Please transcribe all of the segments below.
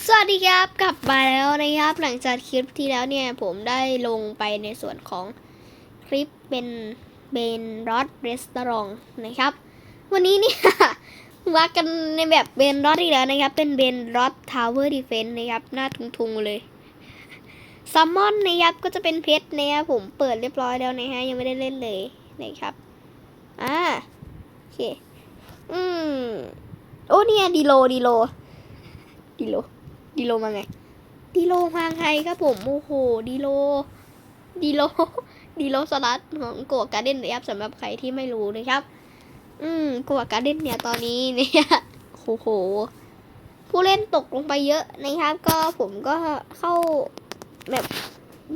สวัสดีครับกลับมาแล้วนะครับ หลังจากคลิปที่แล้วเนี่ย ผมได้ลงไปในส่วนของคลิปเป็นเบนรอดเรสตอรองนะครับ วันนี้เนี่ยมากันในแบบเบนรอดอีกแล้วนะครับ เป็นเบนรอดทาวเวอร์ดีเฟนต์นะครับ หน้าทุงๆเลยซัมมอนนะครับก็จะเป็นเพชรนะครับผมเปิดเรียบร้อยแล้วนะฮะยังไม่ได้เล่นเลยนะครับอ่าโอเคอืมโอ้เนี่ยดีโลดีโลดีโล ดีโลมาไงดีโลมาไงครับผมโอ้โหดีโลดีโลดีโลสลัดของกัวการ์เด้นนะครับสำหรับใครที่ไม่รู้นะครับ อืมกัวการ์เด้นเนี่ยตอนนี้เนี่ยโอ้โหผู้เล่นตกลงไปเยอะนะครับ ก็ผมก็เข้าแบบ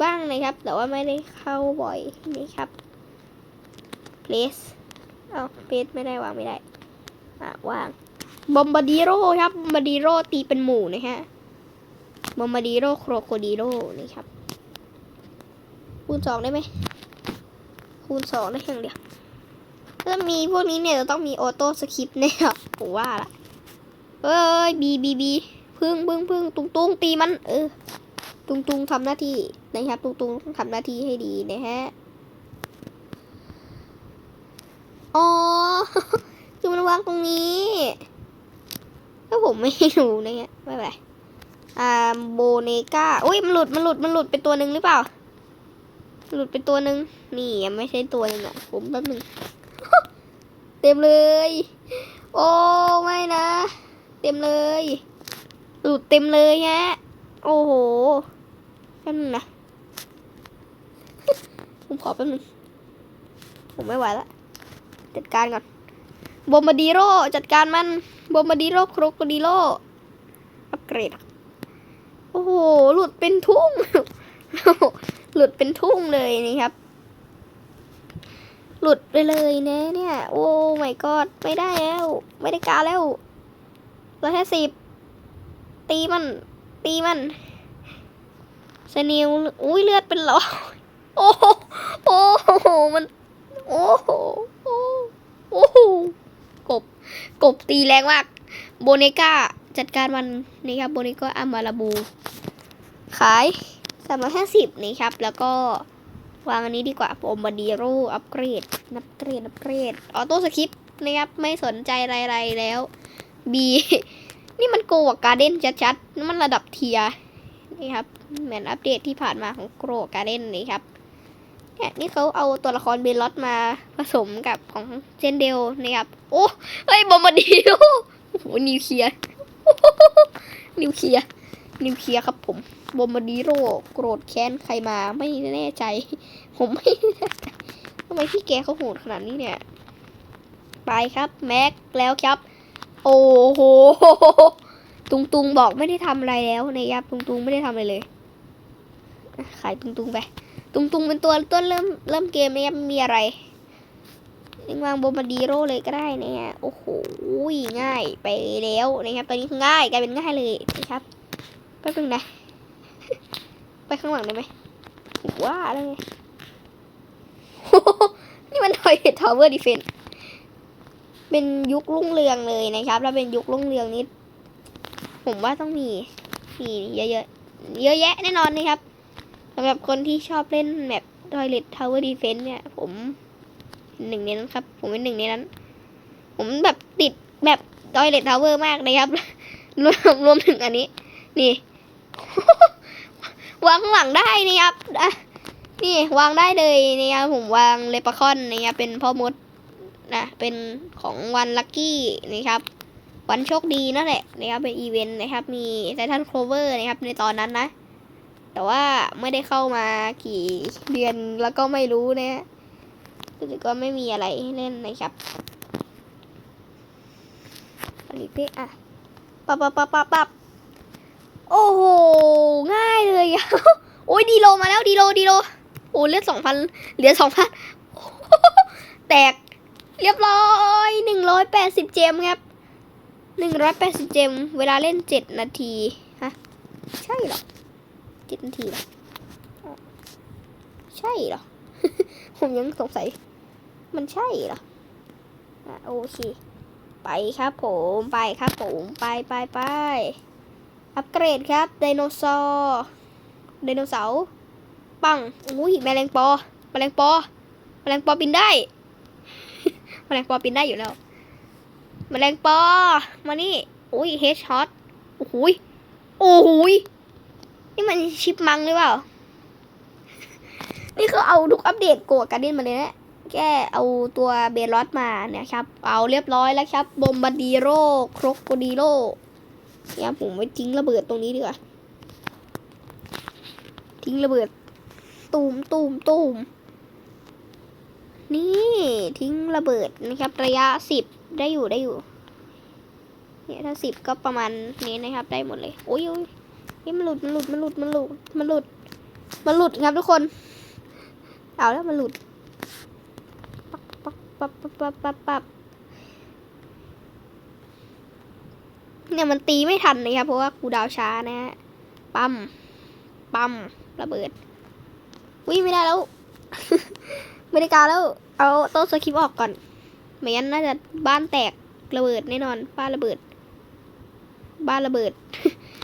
บ้างนะครับ แต่ว่าไม่ได้เข้าบ่อยนะครับ place เอา place ไม่ได้วางไม่ได้อะวางบอมบาดิโร่ครับบอมบาดิโร่ตีเป็นหมู่นะฮะ บอมบาดิโรโครโคดิโรนี่ครับ คูณสองได้ไหม คูณสองได้อย่างเดียวถ้ามีพวกนี้เนี่ยจะต้องมีออโต้สคริปต์แน่ครับผมว่าละเอ้ยบีบีบีพึ่งพึ่งพึ่งตุงตุงตีมัน เออ ตุงตุงทำหน้าที่นะครับ ตุงตุงทำหน้าที่ให้ดีนะฮะอ๋อคือมันวางตรงนี้ ถ้าผมไม่รู้นะฮะไม่เป็นไร อ่าโบเนกาอุ้ยมันหลุดมันหลุดมันหลุดเป็นตัวหนึ่งหรือเปล่า หลุดเป็นตัวหนึ่งนี่ยังไม่ใช่ตัวหนึ่งอะผมแป๊บหนึ่งเต็มเลย โอ้ไม่นะ เต็มเลย หลุดเต็มเลยฮะโอ้โหแป๊บนึงนะผมขอแป๊บนึงผมไม่ไหวละจัดการก่อนบอมบาดิโร่จัดการมันบอมบาดิโร่ครโคดิโร่อัปเกรด อ้โห หลุดเป็นทุ่ง หลุดเป็นทุ่งเลยนี่ครับ หลุดไปเลยนะเนี่ย โอ้ my god ไม่ได้แล้ว ไม่ได้การแล้วร้อยห้าสิบตีมัน ตีมันสนิวอุ้ยเลือดเป็นร้อยโอ้โหโอ้โหมัน โอ้โหโอ้โอ้โหกบ กบตีแรงมาก โบเนก้าจัดการมันนี่ครับโบเนก้าอามาลาบู ขายสามร้อยห้าสิบนี่ครับ แล้วก็วางอันนี้ดีกว่าโอมบาดีโรอัปเกรดอัปเกรดอัปเกรดออโต้สคริปต์นะครับ ไม่สนใจอะไรๆแล้วบีนี่มันโกวการ์เด้นชัดๆนี่มันระดับเทียนี่ครับ เหมือนอัปเดตที่ผ่านมาของโกรการ์เด้นนี่ครับเนี่ยนี่เขาเอาตัวละครเบลล็อตมาผสมกับของเจนเดลนะครับ โอ้เฮ้ยบอมบาดีโอโอ้โหนิวเคลียร์นิวเคลียร์ นิวเคลียร์ครับผมบอมบาดีโร่โกรธแค้นใครมาไม่แน่ใจ ผมไม่แน่ใจทำไมพี่แกเขาโหดขนาดนี้เนี่ย ไปครับแม็กแล้วครับ โอ้โหตุงตุงบอกไม่ได้ทำอะไรแล้วนะครับตุงตุงไม่ได้ทำอะไรเลยขายตุงตุงไปตุงตุงเป็นตัวต้นเริ่มเริ่มเกมนะครับมีอะไรวางบอมบาดีโร่เลยก็ได้นะฮะโอ้โหง่ายไปแล้วนะครับตอนนี้ง่ายกลายเป็นง่ายเลยนะครับ ป๊บนึงนะ ไปข้างหลังได้ไหมว่าแล้วไงนี่มันทอยเฮดทาวเวอร์ดิเฟนเป็นยุครุ่งเรืองเลยนะครับ แล้วเป็นยุครุ่งเรืองนี้ ผมว่าต้องมีมีเยอะๆ เยอะแยะแน่นอนนะครับสำหรับคนที่ชอบเล่นแบบทอยเลททาวเวอร์ดิเฟนเนี่ย ผมหนึ่งในนั้นครับ ผมเป็นหนึ่งในนั้น ผมแบบติดแบบทอยเลททาวเวอร์มากนะครับ รวมรวมถึงอันนี้ นี่ วางหลังได้นี่ครับนี่วางได้เลยนี่ครับผมวางเลปคอนนี่ครับเป็นพ่อมดนะเป็นของวันลัคกี้นี่ครับ วันโชคดีนั่นแหละนะครับเป็นอีเวนต์นะครับ มีไททันโคเวอร์นะครับ ในตอนนั้นนะ แต่ว่าไม่ได้เข้ามากี่เดือนแล้วก็ไม่รู้นะฮะรู้สึกว่าไม่มีอะไรเล่นนะครับอลิเปอะปับปับปับปับปับ โอ้โห ง่ายเลยอะโอ้ยดีโลมาแล้วดีโลดีโล โอ้เลือดสองพันเหลือสองพันแตกเรียบร้อยหนึ่งร้อยแปดสิบเจมครับหนึ่งร้อยแปดสิบเจม เวลาเล่นเจ็ดนาที ฮะ ใช่หรอเจ็ดนาทีเหรอ ใช่หรอ ผมยังสงสัย มันใช่หรออะโอเค ไปครับผม ไปครับผม ไปไปไป อัปเกรดครับไดโนเสาร์ไดโนเสาร์ปังอุ้ยแมลงปอแมลงปอแมลงปอบินได้แมลงปอบินได้อยู่แล้วแมลงปอมานี่อุ้ยเฮดช็อตโอ้โหยโอ้โหยนี่มันชิปมังหรือเปล่า นี่คือเอาทุกอัปเดตโกดการ์เด้นมาเลยนะแค่เอาตัวเบลอสมาเนี่ยครับ เอาเรียบร้อยแล้วครับบอมบาดีโร่ครกโกดีโร่ เนี่ยผมไว้ทิ้งระเบิดตรงนี้ดีกว่า ทิ้งระเบิด ตูมตูมตูมนี่ทิ้งระเบิดนะครับ ระยะสิบได้อยู่ได้อยู่เนี่ยถ้าสิบก็ประมาณนี้นะครับ ได้หมดเลย โอ้ยโอ้ยนี่มันหลุดมันหลุดมันหลุดมันหลุดมันหลุดมันหลุดครับทุกคน เอาแล้วมันหลุดปับปับปับปับปับปับ เนี่ยมันตีไม่ทันนะครับเพราะว่ากูดาวช้านะฮะปั๊มปั๊มระเบิดวิ่งไม่ได้แล้วไม่ได้การแล้วเอาต้นสคริปออกก่อนไม่งั้นน่าจะบ้านแตกระเบิดแน่นอน บ้านระเบิด บ้านระเบิด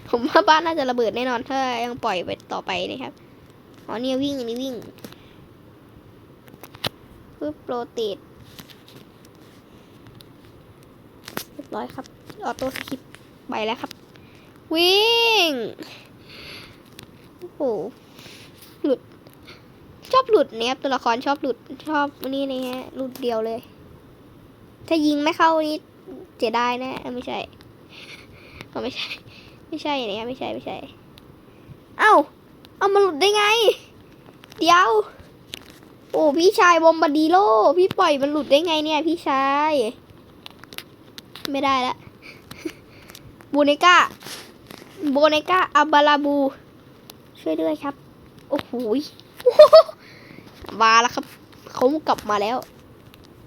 ผมว่าบ้านน่าจะระเบิดแน่นอน ถ้ายังปล่อยไปต่อไปนะครับอ๋อเนี่ยวิ่งอันนี้วิ่งปึ๊บโปรตีดเรียบร้อยครับ ออโต้สคิป ไปแล้วครับ วิ่ง โอ้โห หลุด ชอบหลุดเนี่ยครับตัวละครชอบหลุด ชอบนี่นี่ฮะ หลุดเดียวเลย ถ้ายิงไม่เข้านี่เสียดายนะ ไม่ใช่เอาไม่ใช่ ไม่ใช่เนี่ยไม่ใช่ ไม่ใช่ เอ้า เอามาหลุดได้ไง เดี๋ยว โอ้พี่ชายบอมบาดีโล พี่ปล่อยมันหลุดได้ไงเนี่ย พี่ชาย ไม่ได้ละ บูเนก้าโบเนก้าอับบาลาบู ช่วยด้วยครับ โอ้โหมาแล้วครับ เขากลับมาแล้ว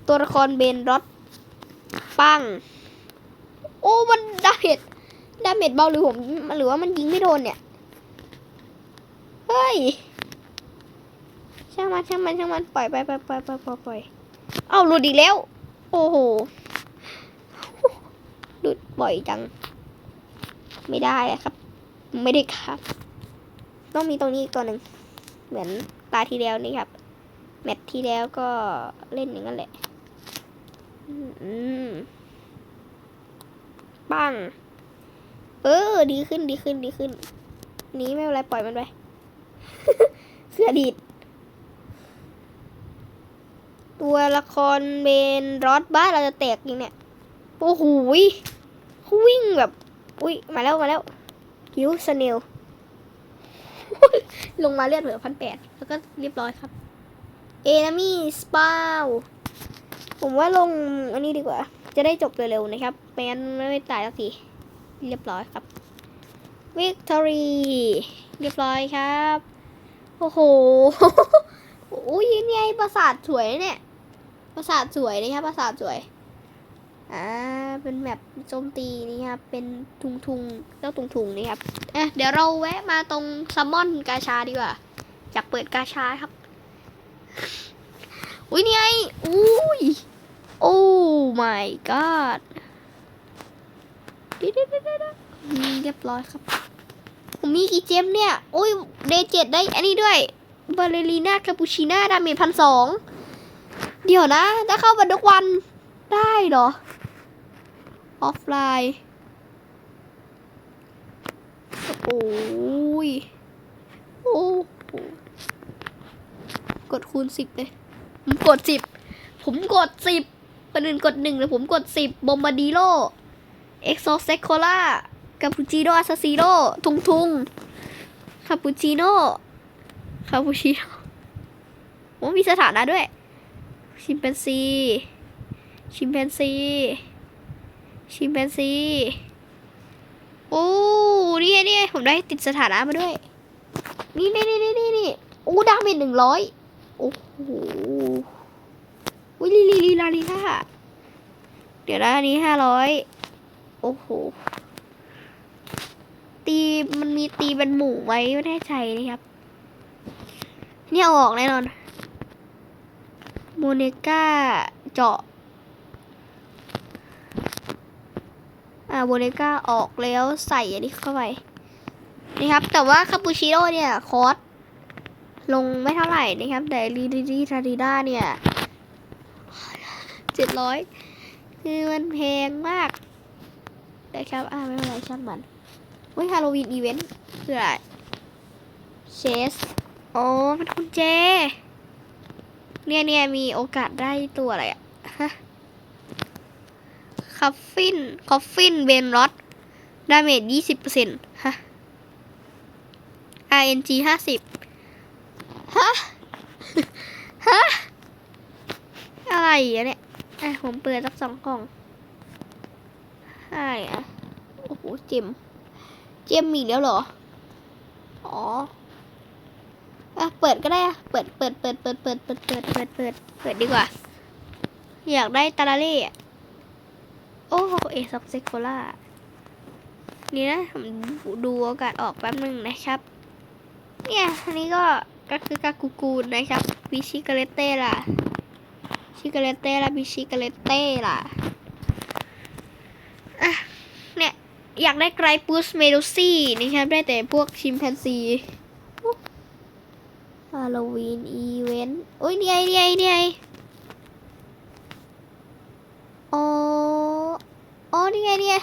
ตัวละครเบนรอดปัง โอ้ มันดาเมจดาเมจเบาหรือผมหรือว่ามันยิงไม่โดนเนี่ย เฮ้ย ช่างมันช่างมันช่างมันปล่อยไปไปไปไปปล่อยปล่อยเอ้าหลุดอีกแล้ว โอ้โหหลุดบ่อยจัง ไม่ได้ครับ ไม่ได้ครับ ต้องมีตรงนี้อีกตัวหนึ่งเหมือนตาที่แล้วนี่ครับ แมตที่แล้วก็เล่นอย่างนั้นแหละปังเออ ดีขึ้นดีขึ้นดีขึ้นนี้ไม่เป็นไรปล่อยมันไปเสือดีดตัวละครเบนรอดบ้านเราจะแตกยังเนี่ยโอ้โหวิ่งแบบ อุ้ยมาแล้วมาแล้วคิวสเนลลงมาเลือดเหลือพันแปดแล้วก็เรียบร้อยครับ เอนามีสปาวผมว่าลงอันนี้ดีกว่า จะได้จบเร็วๆนะครับไม่งั้นไม่ตายสักทีเรียบร้อยครับวิกตอรีเรียบร้อยครับ โอ้โหโอ้ยนี่ไงปราสาทสวยเนี่ยปราสาทสวยนะครับปราสาทสวย อ่าเป็นแบบโจมตีนี่ครับเป็นทุงทุงเจ้าทุงทุงนี่ครับเอะเดี๋ยวเราแวะมาตรงซัมมอนกาชาดีกว่าอยากเปิดกาชาครับอุ้ยนี่ไงอุ้ยโอ้ my god เดี๋ยวเดี๋ยวเดี๋ยวเดี๋ยวอืมเรียบร้อยครับ ผมมีกี่เจมเนี่ย โอ้ยเดเจ็ดได้ อันนี้ด้วยบาเลรีน่าคาปูชิน่าดาเมจพันสอง เดี๋ยวนะ ถ้าเข้ามาทุกวันได้เหรอ ออฟไลน์ โอ้ย โอ้โหกดคูณสิบเลย ผมกดสิบ ผมกดสิบคนอื่นกดหนึ่งแต่ผมกดสิบบอมบาดีโลเอ็กโซเซโคล่าคาปูชิโน่อาซาซิโร่ทุงทุงคาปูชิโน่คาปูชิโน่โอ้มีสถานะด้วย ชิมแปนซี ชิมแปนซี ชิมแปนซีโอ้นี่ไงนี่ไงผมได้ติดสถานะมาด้วย นี่นี่นี่นี่นี่โอ้ดาเมจหนึ่งร้อยโอ้โหวิลีลีลีลาลีล่าเดี๋ยวนะอันนี้ห้าร้อยโอ้โห ตีมันมีตีเป็นหมู่ไว้ไม่แน่ใจนะครับ เนี่ยอออกแน่นอน โมเนก้าเจาะ อ่าโมเนก้าออกแล้วใส่อันนี้เข้าไป นี่ครับ แต่ว่าคาปูชิโน่เนี่ยคอสลงไม่เท่าไหร่นะครับ แต่ลีดีดีทาริด้าเนี่ยเจ็ดร้อยคือมันแพงมากนะครับ อ่าไม่เป็นไรช่างมันเฮ้ยฮาโลวีนอีเวนต์คืออะไรเชสอ๋อเป็นกุญแจเนี่ยเนี่ยมีโอกาสได้ตัวอะไรอะฮะ คัฟฟินคอฟฟินเบนรอดดาเมจยี่สิบเปอร์เซ็นต์ฮะ RNG ห้าสิบฮะ ฮะ อะไรอะเนี่ยอะผมเปิดสักสองกล่องใช่อะโอ้โห เจม เจมมีแล้วเหรอ อ๋ออะเปิดก็ได้อะเปิด เปิด เปิด เปิด เปิด เปิด เปิด เปิด เปิด เปิดดีกว่า อยากได้ตาลาเล่ โอ้เอซ็อกเซโคล่านี่นะผมดูโอกาสออกแป๊บหนึ่งนะครับ เนี่ยอันนี้ก็ก็คือกากูกูนะครับวิชิกาเลเต้ล่ะชิกาเลเต้ล่ะวิชิกาเลเต้ล่ะอะเนี่ยอยากได้ไกรปูสเมโดซี่นะครับได้แต่พวกชิมแปนซีฮาโลวีนอีเวนต์โอ้ยเนี่ไงนี่ไงนี่ไงอ๋ ออ๋อ นี่ไงนี่ไง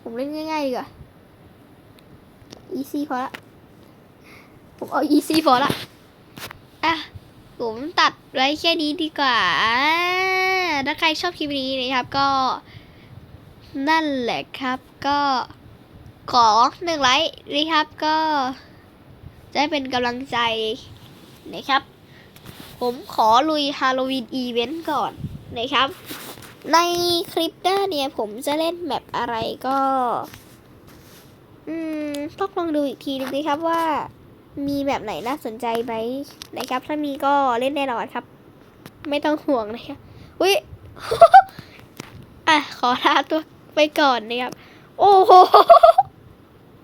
ผมเล่นง่ายๆดีกว่า easy พอละ ผมเอา easy พอละ อะ ผมตัดไว้แค่นี้ดีกว่า ถ้าใครชอบคลิปนี้นะครับก็ นั่นแหละครับก็ขอหนึ่งไลค์นะครับก็จะเป็นกำลังใจนะครับ ผมขอลุยฮาโลวีนอีเวนต์ก่อนนะครับ ในคลิปหน้าเนี่ยผมจะเล่นแมปอะไรก็ อืมต้องลองดูอีกทีนึงนะครับว่า มีแบบไหนน่าสนใจไหมนะครับ ถ้ามีก็เล่นแน่นอนครับ ไม่ต้องห่วงนะครับอุ้ยอะขอลาตัวไปก่อนนะครับ โอ้โห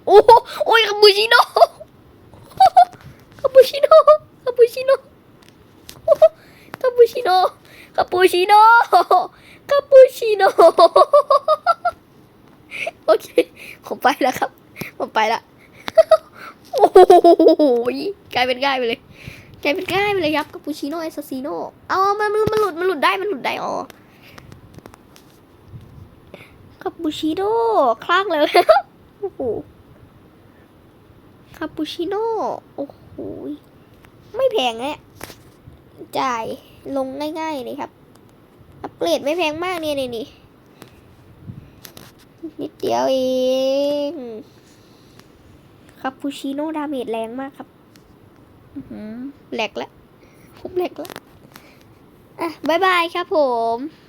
โอ้โหโอ้ยคาปูชิโน่คาปูชิโน่คาปูชิโน่คาปูชิโน่ คาปูชิโน่คาปูชิโน่โอเค ผมไปแล้วครับ ผมไปละโอ้โหกลายเป็นง่ายไปเลยกลายเป็นง่ายไปเลยครับคาปูชิโน่เอสซิโน่เอามันมันมันหลุดมันหลุดได้มันหลุดได้อ๋อคาปูชิโน่คลั่งเลยโอ้โหคาปูชิโน่โอ้โหไม่แพงเนี่ยจ่าย ลงง่ายๆเลยครับ อัปเกรดไม่แพงมากเนี่ยนี่นี่นิดเดียวเองคาปูชิโน่ดาเมจแรงมากครับอื้อหือแหลกแล้วผมแหลกแล้วอะบายบายครับผม